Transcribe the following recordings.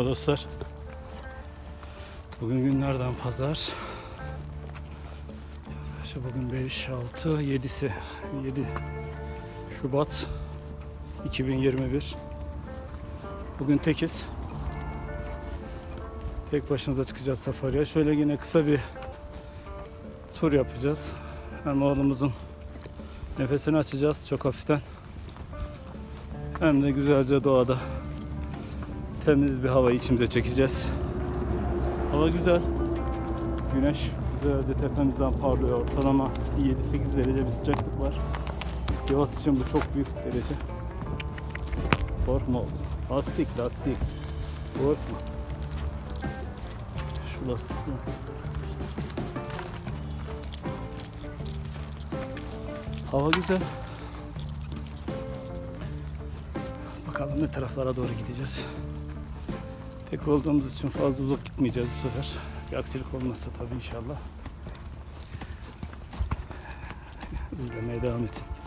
Merhaba dostlar. Bugün günlerden pazar. İşte bugün 5, 6, 7'si. 7 Şubat 2021. Bugün tekiz. Tek başımıza çıkacağız safariye. Şöyle yine kısa bir tur yapacağız. Hem oğlumuzun nefesini açacağız çok hafiften. Hem de güzelce doğada temiz bir hava içimize çekeceğiz. Hava güzel. Güneş güzelce tepemizden parlıyor. Ortalama 7-8 derece bir sıcaklık var. Sivas için bu çok büyük derece. Korkma oğlum. Lastik lastik. Korkma. Şu lastik? Hava güzel. Bakalım ne taraflara doğru gideceğiz. Tek olduğumuz için fazla uzak gitmeyeceğiz bu sefer. Bir aksilik olmazsa tabii inşallah. İzlemeye devam edin.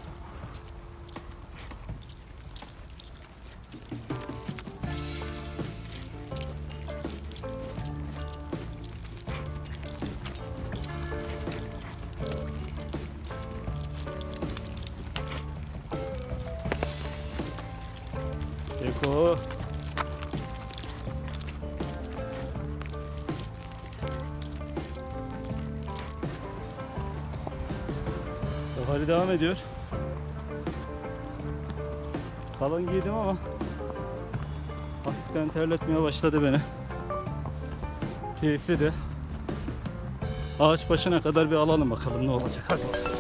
Safari devam ediyor. Kalın giydim ama hafiften terletmeye başladı beni. Keyifli de. Ağaç başına kadar bir alalım bakalım ne olacak. Hadi. Kontrollü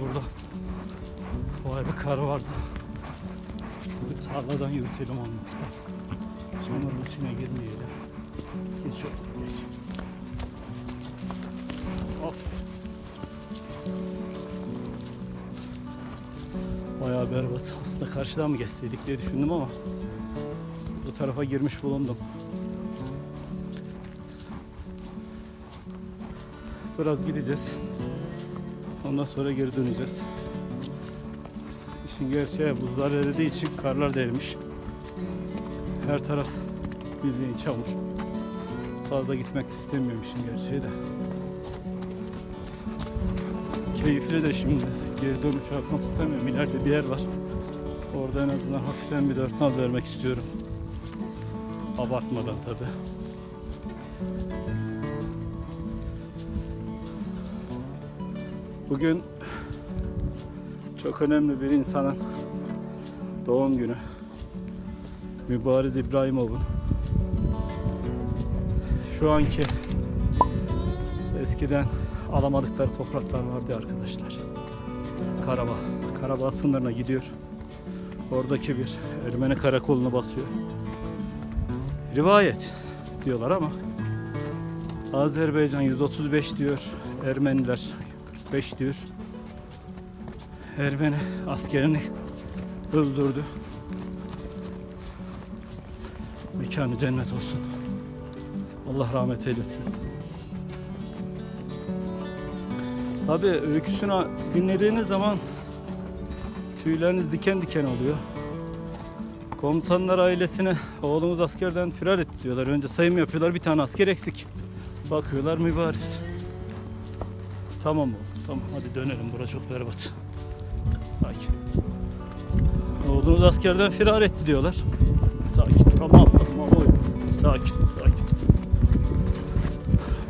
Burada vay bir kar vardı. Bir tarladan yürütelim olmazsa. Çamurun içine girmeyelim. Geç geç. Aferin. Bayağı berbat. Aslında karşıdan mı geçseydik diye düşündüm ama bu tarafa girmiş bulundum. Biraz gideceğiz. Ondan sonra geri döneceğiz. İşin gerçeği buzlar eridiği için karlar da erimiş. Her taraf bildiğin çamur. Fazla gitmek istemiyorum işin gerçeği de. Keyifli de şimdi geri dönüş yapmak istemiyorum. İleride bir yer var. Orada en azından hafiften bir dört nal vermek istiyorum. Abartmadan tabi. Bugün çok önemli bir insanın doğum günü. Mübariz İbrahimov'un. Şu anki eskiden alamadıkları topraklar vardı arkadaşlar. Karabağ. Karabağ sınırına gidiyor. Oradaki bir Ermeni karakolunu basıyor. Rivayet diyorlar ama Azerbaycan 135 diyor, Ermeniler 45 diyor. Ermeni askerini öldürdü. Mekanı cennet olsun. Allah rahmet eylesin. Tabi öyküsünü dinlediğiniz zaman tüyleriniz diken diken oluyor. Komutanlar ailesine oğlumuz askerden firar etti diyorlar. Önce sayım yapıyorlar bir tane asker eksik. Bakıyorlar mübariz. Tamam oğlum tamam hadi dönelim bura çok berbat. Sakin. Oğlumuz askerden firar etti diyorlar. Sakin tamam tamam. Sakin sakin.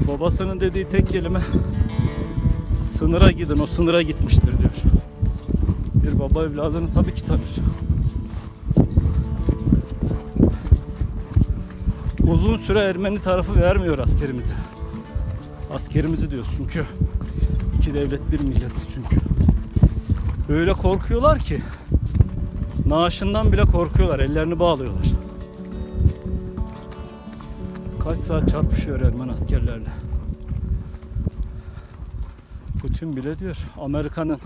Babasının dediği tek kelime sınıra gidin o sınıra gitmiştir diyor. Bir baba evladını tabii ki tanır. Uzun süre Ermeni tarafı vermiyor askerimizi. Askerimizi diyoruz çünkü iki devlet bir milletiz çünkü. Öyle korkuyorlar ki naaşından bile korkuyorlar. Ellerini bağlıyorlar. Kaç saat çarpışıyor Ermeni askerlerle. Putin bile diyor Amerika'nın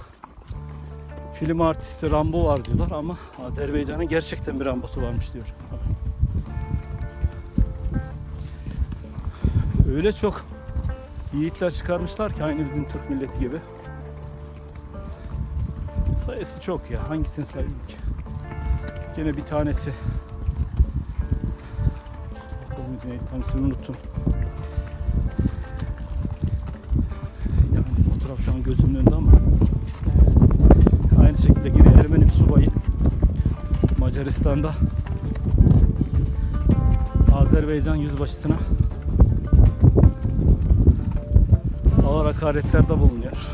film artisti Rambo var diyorlar ama Azerbaycan'ın gerçekten bir Rambo'su varmış diyor. Öyle çok yiğitler çıkarmışlar ki aynı bizim Türk milleti gibi. Sayısı çok ya. Hangisini sayayım ki? Gene bir tanesi. Neydi, unuttum. Yani fotoğraf şu an gözümün önünde ama aynı şekilde yine Ermeni bir subayı Macaristan'da Azerbaycan yüzbaşısına hakaretlerde bulunuyor.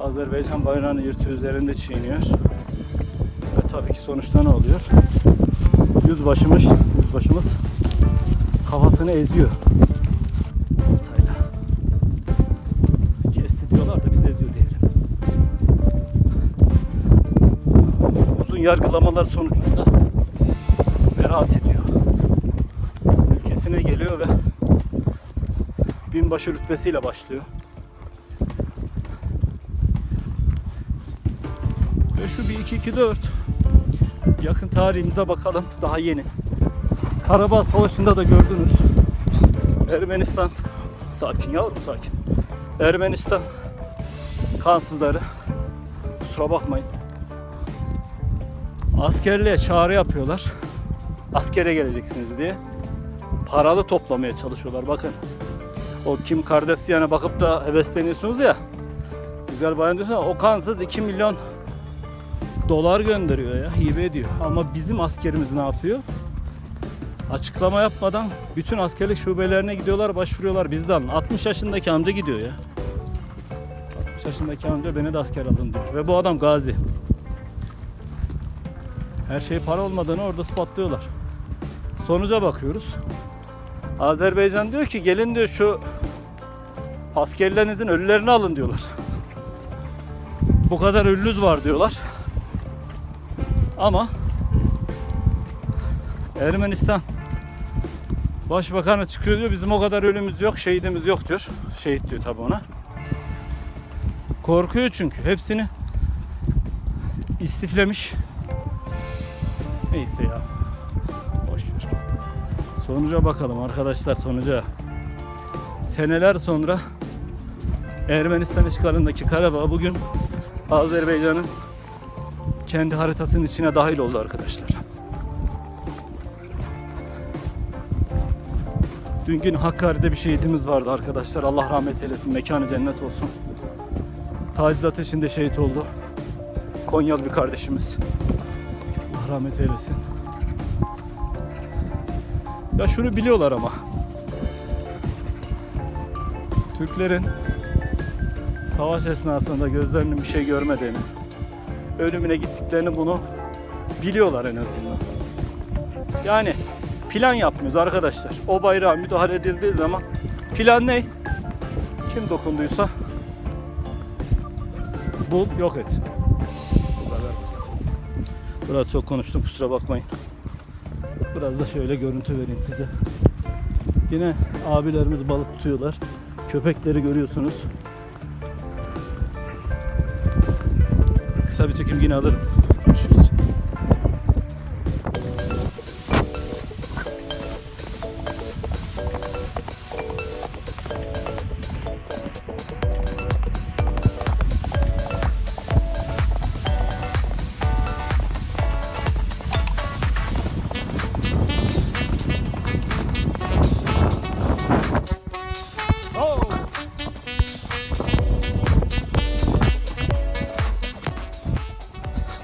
Azerbaycan bayrağını yırtıyor, üzerinde çiğniyor. Ve tabii ki sonuçta ne oluyor? Yüzbaşımız, yüzbaşımız kafasını eziyor. Baltayla. Kesti diyorlar da biz eziyor diyelim. Uzun yargılamalar sonucunda beraat ediyor. Ülkesine geliyor ve binbaşı rütbesiyle başlıyor. Ve şu 1-2-2-4 yakın tarihimize bakalım. Daha yeni. Karabağ Savaşı'nda da gördünüz. Ermenistan sakin yavrum sakin. Ermenistan kansızları kusura bakmayın. Askerliğe çağrı yapıyorlar. Askere geleceksiniz diye. Paralı toplamaya çalışıyorlar. Bakın. O Kim Kardashian'a bakıp da hevesleniyorsunuz ya. Güzel bayan diyorsun o kansız 2 milyon dolar gönderiyor ya, hibe ediyor. Ama bizim askerimiz ne yapıyor? Açıklama yapmadan bütün askerlik şubelerine gidiyorlar, başvuruyorlar. Bizden 60 yaşındaki amca gidiyor ya. 60 yaşındaki amca beni de asker alın diyor. Ve bu adam gazi. Her şey para olmadığını orada ispatlıyorlar. Sonuca bakıyoruz. Azerbaycan diyor ki gelin diyor şu askerlerinizin ölülerini alın diyorlar. Bu kadar ölünüz var diyorlar. Ama Ermenistan Başbakanı çıkıyor diyor bizim o kadar ölümümüz yok, şehidimiz yok diyor. Şehit diyor tabi ona. Korkuyor çünkü hepsini istiflemiş. Neyse ya. Boş ver. Sonuca bakalım arkadaşlar sonuca. Seneler sonra Ermenistan işgalindeki Karabağ bugün Azerbaycan'ın kendi haritasının içine dahil oldu arkadaşlar. Dün gün Hakkari'de bir şehidimiz vardı arkadaşlar. Allah rahmet eylesin. Mekanı cennet olsun. Taciz ateşinde şehit oldu. Konyalı bir kardeşimiz. Allah rahmet eylesin. Ya şunu biliyorlar ama. Türklerin savaş esnasında gözlerinin bir şey görmediğini, ölümüne gittiklerini bunu biliyorlar en azından. Yani plan yapmıyoruz arkadaşlar. O bayrağa müdahale edildiği zaman plan ne? Kim dokunduysa bul yok et. Bu kadar basit. Biraz çok konuştum kusura bakmayın. Biraz da şöyle görüntü vereyim size. Yine abilerimiz balık tutuyorlar. Köpekleri görüyorsunuz. Kısa bir çekim yine alırım.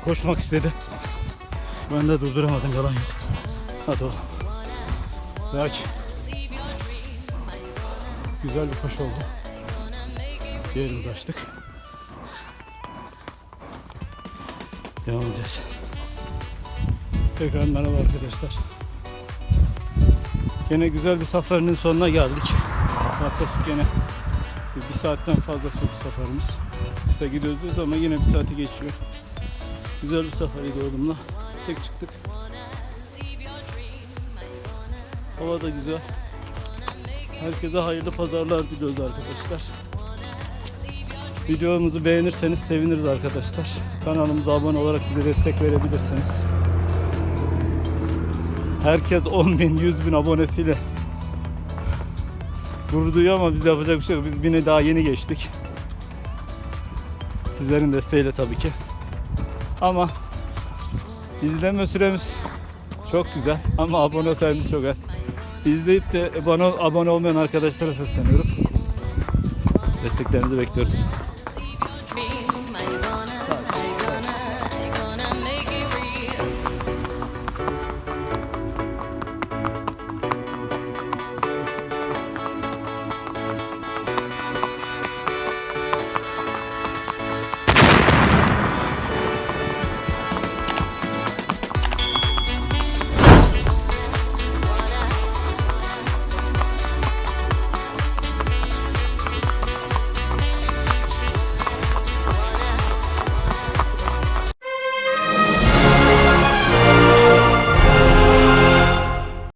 Koşmak istedi. Ben de durduramadım yalan yok. Hadi oğlum. Sakin. Güzel bir koşu oldu. Ciğerimizi açtık. devam edeceğiz. Tekrar merhaba arkadaşlar. Yine güzel bir safarinin sonuna geldik. Yaklaşık yine bir, saatten fazla sürdü safarımız. Kısa gidiyoruz diyoruz ama yine bir saati geçiyor. Güzel bir safariydi oğlumla. Tek çıktık. Hava da güzel. Herkese hayırlı pazarlar diliyoruz arkadaşlar. Videomuzu beğenirseniz seviniriz arkadaşlar. Kanalımıza abone olarak bize destek verebilirsiniz. Herkes 10 bin, 100 bin abonesiyle gurur duyuyor ama biz yapacak bir şey yok. Biz bini daha yeni geçtik. Sizlerin desteğiyle tabii ki. Ama izleme süremiz çok güzel ama abone sayımız çok az. İzleyip de abone, abone olmayan arkadaşlara sesleniyorum. Desteklerinizi bekliyoruz.